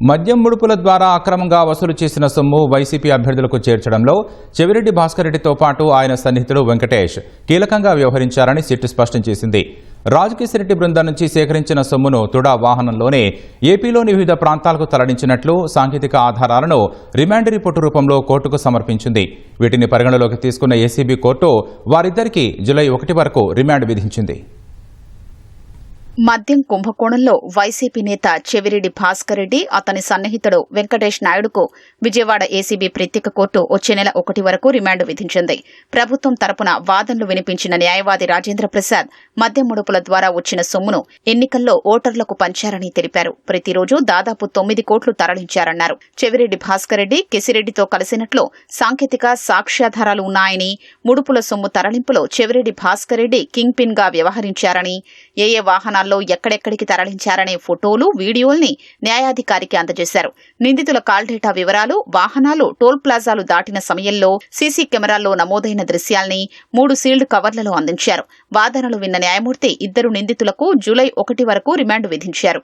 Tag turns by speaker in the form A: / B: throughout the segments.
A: మద్యం ముడుపుల ద్వారా అక్రమంగా వసూలు చేసిన సొమ్ము వైసీపీ అభ్యర్థులకు చేర్చడంలో చెవిరెడ్డి భాస్కర్ రెడ్డితో పాటు ఆయన సన్నిహితుడు వెంకటేష్ కీలకంగా వ్యవహరించారని సిట్ స్పష్టం చేసింది. రాజకేశిరెడ్డి బృందం నుంచి సేకరించిన సొమ్మును తుడా వాహనంలోనే ఏపీలోని వివిధ ప్రాంతాలకు తరలించినట్లు సాంకేతిక ఆధారాలను రిమాండ్ రిపోర్టు రూపంలో కోర్టుకు సమర్పించింది. వీటిని పరిగణలోకి తీసుకున్న ఏసీబీ కోర్టు వారిద్దరికీ జులై ఒకటి వరకు రిమాండ్ విధించింది.
B: మద్యం కుంభకోణంలో వైసీపీ నేత చెవిరెడ్డి భాస్కర్ రెడ్డి అతని సన్నిహితుడు వెంకటేష్ నాయుడుకు విజయవాడ ఏసీబీ ప్రత్యేక కోర్టు వచ్చే నెల ఒకటి వరకు రిమాండ్ విధించింది. ప్రభుత్వం తరపున వాదనలు వినిపించిన న్యాయవాది రాజేంద్ర ప్రసాద్ మద్యం ముడుపుల ద్వారా వచ్చిన సొమ్మును ఎన్నికల్లో ఓటర్లకు పంచారని తెలిపారు. ప్రతిరోజు దాదాపు తొమ్మిది కోట్లు తరలించారన్నారు. చెవిరెడ్డి భాస్కర్ రెడ్డి కెసిరెడ్డితో కలిసినట్లు సాంకేతిక సాక్ష్యాధారాలు ఉన్నాయని ముడుపుల సొమ్ము తరలింపులో చెవిరెడ్డి భాస్కర్ రెడ్డి కింగ్ పిన్గా వ్యవహరించారని ఏ వాహనాలు వాహనాల్లో ఎక్కడెక్కడికి తరలించారనే ఫోటోలు వీడియోల్ని న్యాయాధికారికి అందజేశారు. నిందితుల కాల్ డేటా వివరాలు వాహనాలు టోల్ ప్లాజాలు దాటిన సమయంలో సీసీ కెమెరాల్లో నమోదైన దృశ్యాల్ని మూడు సీల్డ్ కవర్లలో అందించారు. వాదనలు విన్న న్యాయమూర్తి ఇద్దరు నిందితులకు జూలై ఒకటి వరకు రిమాండ్ విధించారు.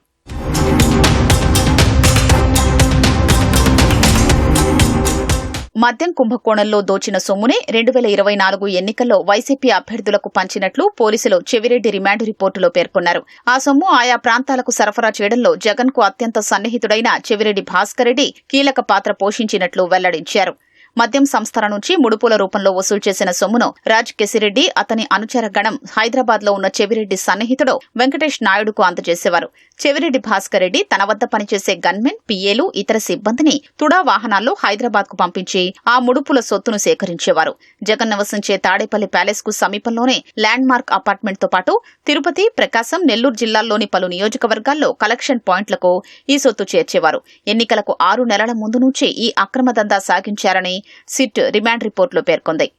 B: మద్యం కుంభకోణంలో దోచిన సొమ్మునే రెండు వేల ఇరవై నాలుగు ఎన్నికల్లో వైసీపీ అభ్యర్థులకు పంచినట్లు పోలీసులు చెవిరెడ్డి రిమాండ్ రిపోర్టులో పేర్కొన్నారు. ఆ సొమ్ము ఆయా ప్రాంతాలకు సరఫరా చేయడంలో జగన్కు అత్యంత సన్నిహితుడైన చెవిరెడ్డి భాస్కర్ రెడ్డి కీలక పాత్ర పోషించినట్లు వెల్లడించారు. మద్యం సంస్థల నుంచి ముడుపుల రూపంలో వసూలు చేసిన సొమ్మును రాజ్ కెసిరెడ్డి అతని అనుచర గణం హైదరాబాద్లో ఉన్న చెవిరెడ్డి సన్నిహితుడు వెంకటేష్ నాయుడుకు అందజేసేవారు. చెవిరెడ్డి భాస్కర్ రెడ్డి తన వద్ద పనిచేసే గన్మెన్ పిఏలు ఇతర సిబ్బందిని తుడా వాహనాల్లో హైదరాబాద్కు పంపించి ఆ ముడుపుల సొత్తును సేకరించేవారు. జగన్ నివసించే తాడేపల్లి ప్యాలెస్కు సమీపంలోనే ల్యాండ్ మార్క్ అపార్ట్మెంట్తో పాటు తిరుపతి ప్రకాశం నెల్లూరు జిల్లాల్లోని పలు నియోజకవర్గాల్లో కలెక్షన్ పాయింట్లకు ఈ సొత్తు చేర్చేవారు. ఎన్నికలకు ఆరు నెలల ముందు నుంచి ఈ అక్రమ దందా సాగించారని సిట్ రిమాండ్ రిపోర్టులో పేర్కొంది.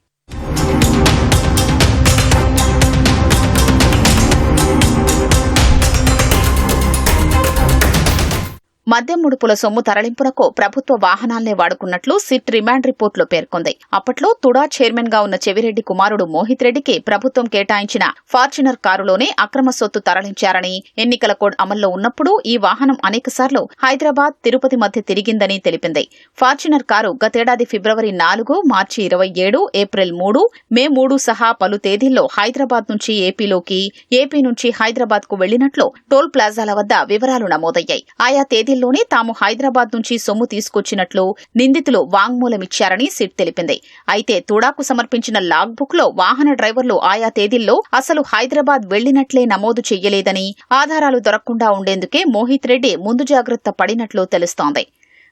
B: మద్యం ముడుపుల సొమ్ము తరలింపునకు ప్రభుత్వ వాహనాలనే వాడుకున్నట్లు సిట్ రిమాండ్ రిపోర్టులో పేర్కొంది. అప్పట్లో తుడా చైర్మన్గా ఉన్న చెవిరెడ్డి కుమారుడు మోహిత్ రెడ్డికి ప్రభుత్వం కేటాయించిన ఫార్చునర్ కారులోనే అక్రమ సొత్తు తరలించారని ఎన్నికల కోడ్ అమల్లో ఉన్నప్పుడు ఈ వాహనం అనేకసార్లు హైదరాబాద్ తిరుపతి మధ్య తిరిగిందని తెలిపింది. ఫార్చునర్ కారు గతేడాది ఫిబ్రవరి నాలుగు మార్చి ఇరవై ఏడు ఏప్రిల్ మూడు మే మూడు సహా పలు తేదీల్లో హైదరాబాద్ నుంచి ఏపీలోకి ఏపీ నుంచి హైదరాబాద్కు వెళ్ళినట్లు టోల్ ప్లాజాల వద్ద వివరాలు నమోదయ్యాయి. ఆయా తేదీల్లోనే తాము హైదరాబాద్ నుంచి సొమ్ము తీసుకొచ్చినట్లు నిందితులు వాంగ్మూలమిచ్చారని సిట్ తెలిపింది. అయితే తుడాకు సమర్పించిన లాగ్ బుక్లో వాహన డ్రైవర్లు ఆయా తేదీల్లో అసలు హైదరాబాద్ వెళ్ళినట్లే నమోదు చెయ్యలేదని ఆధారాలు దొరకకుండా ఉండేందుకే మోహిత్ రెడ్డి ముందు జాగ్రత్త పడినట్లు తెలుస్తోంది.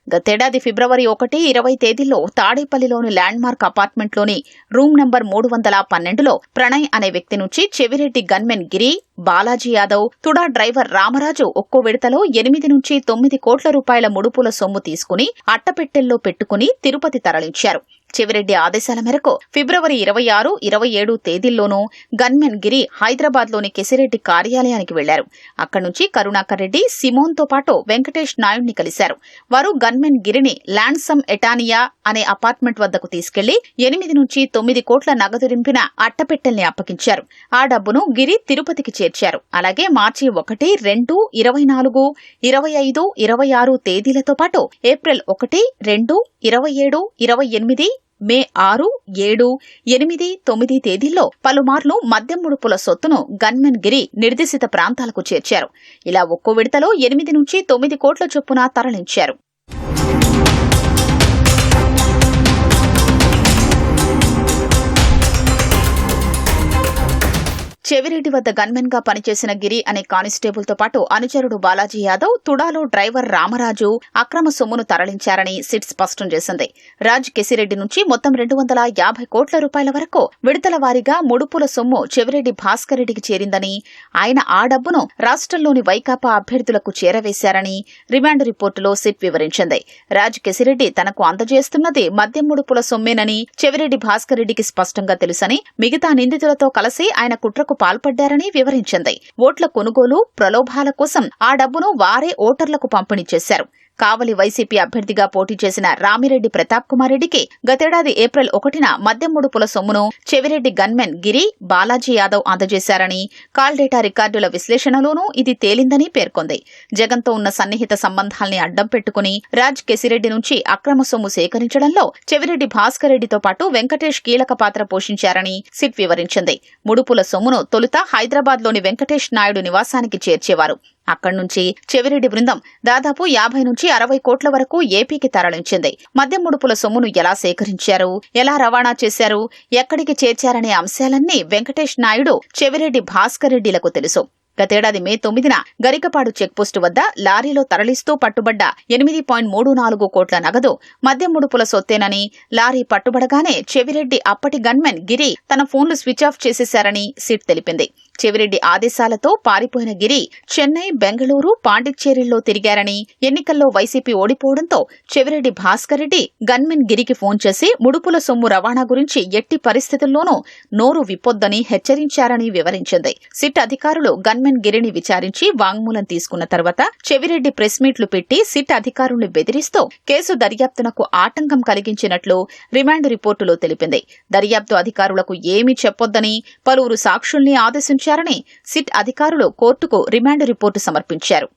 B: గతేడాది ఫిబ్రవరి ఒకటి ఇరవై తేదీల్లో తాడేపల్లిలోని ల్యాండ్ మార్క్ అపార్ట్మెంట్లోని రూమ్ నంబర్ మూడు వందల పన్నెండులో ప్రణయ్ అనే వ్యక్తి నుంచి చెవిరెడ్డి గన్మెన్ గిరి బాలాజీ యాదవ్ తుడా డ్రైవర్ రామరాజు ఒక్కో విడతలో ఎనిమిది నుంచి తొమ్మిది కోట్ల రూపాయల ముడుపుల సొమ్ము తీసుకుని అట్టపెట్టెల్లో పెట్టుకుని తిరుపతి తరలించారు. చెవిరెడ్డి ఆదేశాల మేరకు ఫిబ్రవరి ఇరవై ఆరు ఇరవై ఏడు తేదీల్లోనూ గన్మెన్ గిరి హైదరాబాద్లోని కెసిరెడ్డి కార్యాలయానికి వెళ్ళారు. అక్కడి నుంచి కరుణాకర్ రెడ్డి సిమోన్తో పాటు వెంకటేష్ నాయుడిని కలిశారు. వారు గన్మెన్ గిరిని ల్యాండ్సమ్ ఎటానియా అనే అపార్ట్మెంట్ వద్దకు తీసుకెళ్ళి ఎనిమిది నుంచి తొమ్మిది కోట్ల నగదు రింపిన అట్టపెట్టెల్ని అప్పగించారు. ఆ డబ్బును గిరి తిరుపతికి చేర్చారు. అలాగే మార్చి ఒకటి రెండు ఇరవై నాలుగు ఇరవై ఐదు ఇరవై ఆరు తేదీలతో పాటు ఏప్రిల్ ఒకటి రెండు ఇరవై ఏడు ఇరవై ఎనిమిది మే ఆరు ఏడు ఎనిమిది తొమ్మిది తేదీల్లో పలుమార్లు మద్యం ముడుపుల సొత్తును గన్మెన్ గిరి నిర్దేశిత ప్రాంతాలకు చేర్చారు. ఇలా ఒక్కో విడతలో ఎనిమిది నుంచి తొమ్మిది కోట్ల చొప్పున తరలించారు. చెవిరెడ్డి వద్ద గన్మెన్గా పనిచేసిన గిరి అనే కానిస్టేబుల్తో పాటు అనుచరుడు బాలాజీ యాదవ్ తుడాలో డ్రైవర్ రామరాజు అక్రమ సొమ్మును తరలించారని సిట్ స్పష్టం చేసింది. రాజ్ కెసిరెడ్డి నుంచి మొత్తం రెండు వందల యాభై కోట్ల రూపాయల వరకు విడతల వారీగా ముడుపుల సొమ్ము చెవిరెడ్డి భాస్కర్ రెడ్డికి చేరిందని ఆయన ఆ డబ్బును రాష్ట్రంలోని వైకాపా అభ్యర్థులకు చేరవేశారని రిమాండ్ రిపోర్టులో సిట్ వివరించింది. రాజ్ కెసిరెడ్డి తనకు అందజేస్తున్నది మద్యం ముడుపుల సొమ్మేనని చెవిరెడ్డి భాస్కర్ రెడ్డికి స్పష్టంగా తెలుసని మిగతా నిందితులతో కలిసి ఆయన కుట్రకు పాల్పడ్డారని వివరించింది. ఓట్ల కొనుగోలు ప్రలోభాల కోసం ఆ డబ్బును వారే ఓటర్లకు పంపిణీ చేశారు. కావలి వైసీపీ అభ్యర్థిగా పోటీ చేసిన రామిరెడ్డి ప్రతాప్ కుమార్ రెడ్డికి గతేడాది ఏప్రిల్ ఒకటిన మద్యం ముడుపుల సొమ్మును చెవిరెడ్డి గన్మెన్ గిరి బాలాజీ యాదవ్ అందజేశారని కాల్ డేటా రికార్డుల విశ్లేషణలోనూ ఇది తేలిందని పేర్కొంది. జగన్తో ఉన్న సన్నిహిత సంబంధాల్ని అడ్డం పెట్టుకుని రాజ్ కెసిరెడ్డి నుంచి అక్రమ సొమ్ము సేకరించడంలో చెవిరెడ్డి భాస్కర్ రెడ్డితో పాటు వెంకటేష్ కీలక పాత్ర పోషించారని సిట్ వివరించింది. ముడుపుల సొమ్మును తొలుత హైదరాబాద్లోని వెంకటేష్ నాయుడు నివాసానికి చేర్చేవారు. అక్కడి నుంచి చెవిరెడ్డి బృందం దాదాపు యాభై నుంచి అరవై కోట్ల వరకు ఏపీకి తరలించింది. మద్యం ముడుపుల సొమ్మును ఎలా సేకరించారు? ఎలా రవాణా చేశారు? ఎక్కడికి చేర్చారనే అంశాలన్నీ వెంకటేష్ నాయుడు చెవిరెడ్డి భాస్కర్ రెడ్డిలకు తెలుసు. గతేడాది మే తొమ్మిదిన గరికపాడు చెక్పోస్టు వద్ద లారీలో తరలిస్తూ పట్టుబడ్డ ఎనిమిది పాయింట్ మూడు నాలుగు కోట్ల నగదు మద్యం ముడుపుల సొత్తేనని లారీ పట్టుబడగానే చెవిరెడ్డి అప్పటి గన్మెన్ గిరి తన ఫోన్లు స్విచ్ ఆఫ్ చేసేశారని సిట్ తెలిపింది. చెవిరెడ్డి ఆదేశాలతో పారిపోయిన గిరి చెన్నై బెంగళూరు పాండిచ్చేరిల్లో తిరిగారని ఎన్నికల్లో వైసీపీ ఓడిపోవడంతో చెవిరెడ్డి భాస్కర్ రెడ్డి గన్మెన్ గిరికి ఫోన్ చేసి ముడుపుల సొమ్ము రవాణా గురించి ఎట్టి పరిస్థితుల్లోనూ నోరు విప్పొద్దని హెచ్చరించారని వివరించింది. సిట్ అధికారులు గన్మెన్ గిరిని విచారించి వాంగ్మూలం తీసుకున్న తర్వాత చెవిరెడ్డి ప్రెస్ మీట్లు పెట్టి సిట్ అధికారుల్ని బెదిరిస్తూ కేసు దర్యాప్తునకు ఆటంకం కలిగించినట్లు రిమాండ్ రిపోర్టులో తెలిపింది. దర్యాప్తు అధికారులకు ఏమీ చెప్పొద్దని పలువురు సాక్షుల్ని ఆదేశించారని సిట్ అధికారులు కోర్టుకు రిమాండ్ రిపోర్టు సమర్పించారు.